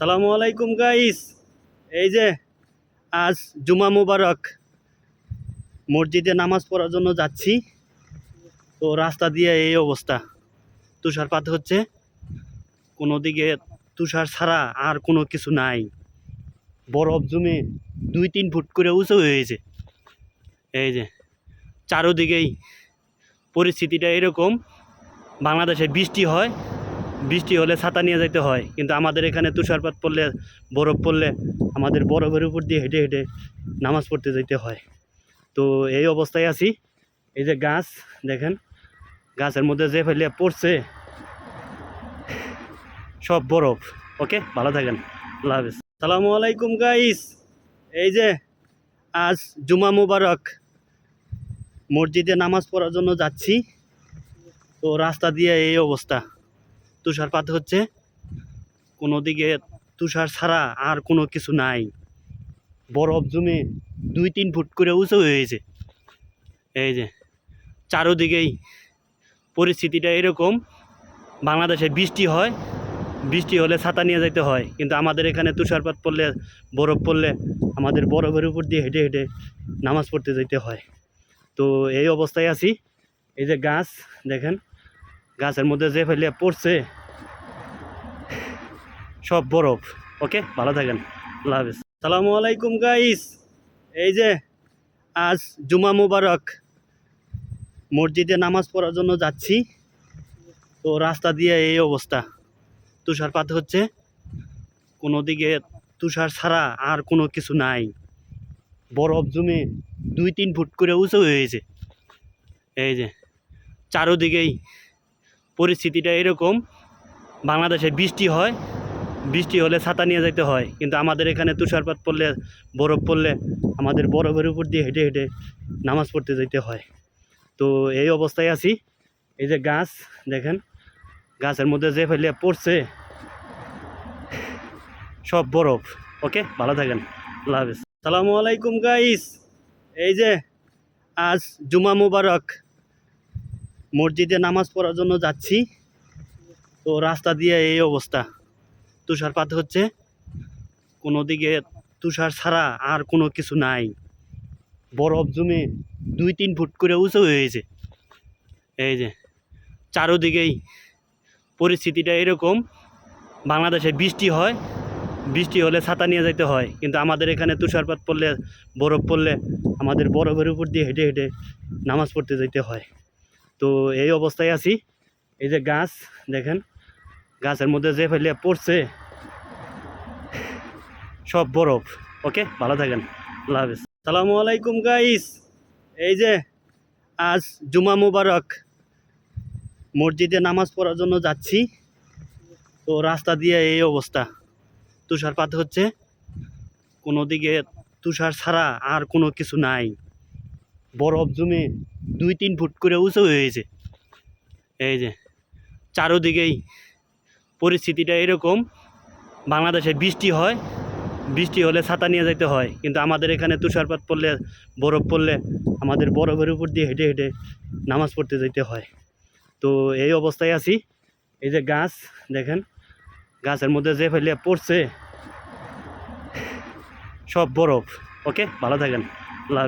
সালামু আলাইকুম গাইস এই যে, আজ জুমা মুবারক। মসজিদে নামাজ পড়ার জন্য যাচ্ছি। তো রাস্তা দিয়ে এই অবস্থা। তুষারপাত হচ্ছে। কোনো দিকে তুষার ছাড়া আর কোনো কিছু নাই। বরফ জমে দুই তিন ফুট করে উঁচু হয়েছে এই যে, চারোদিকেই পরিস্থিতিটা এরকম। বাংলাদেশে বৃষ্টি হয় বৃষ্টি হলে ছাতা নিয়ে যেতে হয়। কিন্তু আমাদের এখানে তুষারপাত পড়লে, বরফ পড়লে আমাদের বরফের উপর দিয়ে হেঁটে হেঁটে নামাজ পড়তে যেতে হয়। তো এই অবস্থায় আছি। এই যে গাছ, দেখেন, গাছের মধ্যে যে ফেলে পড়ছে, সব বরফ। ওকে, ভালো থাকেন। আল্লাহ হাফিজ। সালামু আলাইকুম গাইস এই যে আজ জুমা মুবারক। মসজিদে নামাজ পড়ার জন্য যাচ্ছি। তো রাস্তা দিয়ে এই অবস্থা। তুষারপাত হচ্ছে, কোনো দিকে তুষার ছাড়া আর কোনো কিছু নাই। বরফ জমে দুই তিন ফুট করে উঁচু হয়েছে এই যে, চারোদিকেই পরিস্থিতিটা এরকম। বাংলাদেশে বৃষ্টি হয়, বৃষ্টি হলে ছাতা নিয়ে যেতে হয়। কিন্তু আমাদের এখানে তুষারপাত পড়লে, বরফ পড়লে আমাদের বরফের উপর দিয়ে হেঁটে হেঁটে নামাজ পড়তে যেতে হয়। তো এই অবস্থায় আছি। এই যে গাছ, দেখেন। গাছের মধ্যে যে ফেলে পড়ছে, সব বরফ। ওকে, ভালো থাকেন। আল্লাহ হাফিজ। সালামু আলাইকুম গাইস এই যে, আজ জুমা মুবারক। মসজিদে নামাজ পড়ার জন্য যাচ্ছি। তো রাস্তা দিয়ে এই অবস্থা। তুষারপাত হচ্ছে। কোনো দিকে তুষার ছাড়া আর কোনো কিছু নাই। বরফ জমে দুই তিন ফুট করে উঁচু হয়েছে এই যে, চারোদিকেই পরিস্থিতিটা এরকম, বাংলাদেশে বৃষ্টি হয়, বৃষ্টি হলে ছাতা নিয়ে যেতে হয়। কিন্তু আমাদের এখানে তুষারপাত পড়লে, বরফ পড়লে আমাদের বরফের উপর দিয়ে হেঁটে হেঁটে নামাজ পড়তে যেতে হয়। তো এই অবস্থায় আছি। এই যে গাছ, দেখেন, গাছের মধ্যে যে ফেলে পড়ছে, সব বরফ। ওকে, ভালো থাকেন। আল্লাহ হাফিজ। সালামু আলাইকুম, গাইস। এই যে, আজ জুমা মুবারক। মসজিদে নামাজ পড়ার জন্য যাচ্ছি। তো রাস্তা দিয়ে এই অবস্থা। তুষারপাত হচ্ছে। কোনো দিকে তুষার ছাড়া আর কোনো কিছু নাই। বরফ জমে দুই তিন ফুট করে উঁচু হয়েছে। এই যে, চারোদিকেই পরিস্থিতিটা এরকম। বাংলাদেশে বৃষ্টি হয়। বৃষ্টি হলে ছাতা নিয়ে যেতে হয়। কিন্তু আমাদের এখানে তুষারপাত পড়লে, বরফ পড়লে আমাদের বরফের উপর দিয়ে হেঁটে হেঁটে নামাজ পড়তে যেতে হয়। তো এই অবস্থায় আছি। এই যে গাছ, দেখেন, গাছের মধ্যে যে ফেলে পড়ছে, সব বরফ। ওকে, ভালো থাকেন। আল্লাহ হাফিজ। সালামু আলাইকুম গাইস এই যে আজ জুমা মুবারক। মসজিদে নামাজ পড়ার জন্য যাচ্ছি। তো রাস্তা দিয়ে এই অবস্থা। তুষারপাত হচ্ছে। কোনো দিকে তুষার ছাড়া আর কোনো কিছু নাই। বরফ জমে দুই তিন ফুট করে উঁচু হয়েছে এই যে, চারোদিকেই পরিস্থিতিটা এরকম। বাংলাদেশে বৃষ্টি হয়, বৃষ্টি হলে ছাতা নিয়ে যেতে হয়। কিন্তু আমাদের এখানে তুষারপাত পড়লে, বরফ পড়লে আমাদের বরফের উপর দিয়ে হেঁটে হেঁটে নামাজ পড়তে যেতে হয়। তো এই অবস্থায় আছি। এই যে গাছ, দেখেন, গাছের মধ্যে যে ফেলে পড়ছে, সব বরফ। ওকে, ভালো থাকেন। আল্লাহ